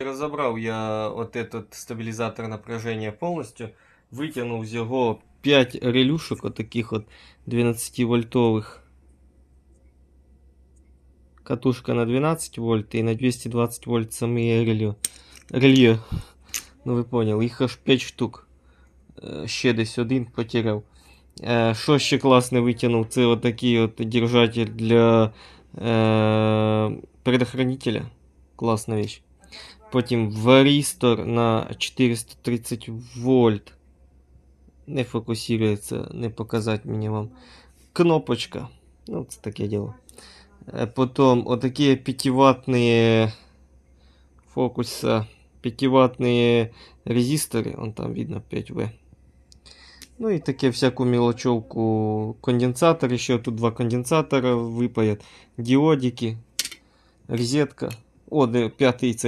Разобрав я от этот стабілізатор напряжения повністю, витягнув з його 5 релюшок, отаких от 12 вольтових. Катушка на 12 вольт і на 220 вольт самі реле. рельє. Ну ви поняли, їх аж 5 штук. Е, Ще десь один потеряв. Е, Що ще класне витягнув? Це отакий от держатель для е, предохранителя. Класна вещь. Потім варістор на 430 вольт. Не фокусується, не показати мені вам. Кнопочка. Ну, це таке діло. Е, Потім отакі 5-ваттні фокуса. 5-ваттні резисторы. Вон там видно 5В. Ну і таке всяку мелочевку. Конденсатор. Еще тут два конденсатора выпаят. Диодики. Розетка. О, де п'ятий це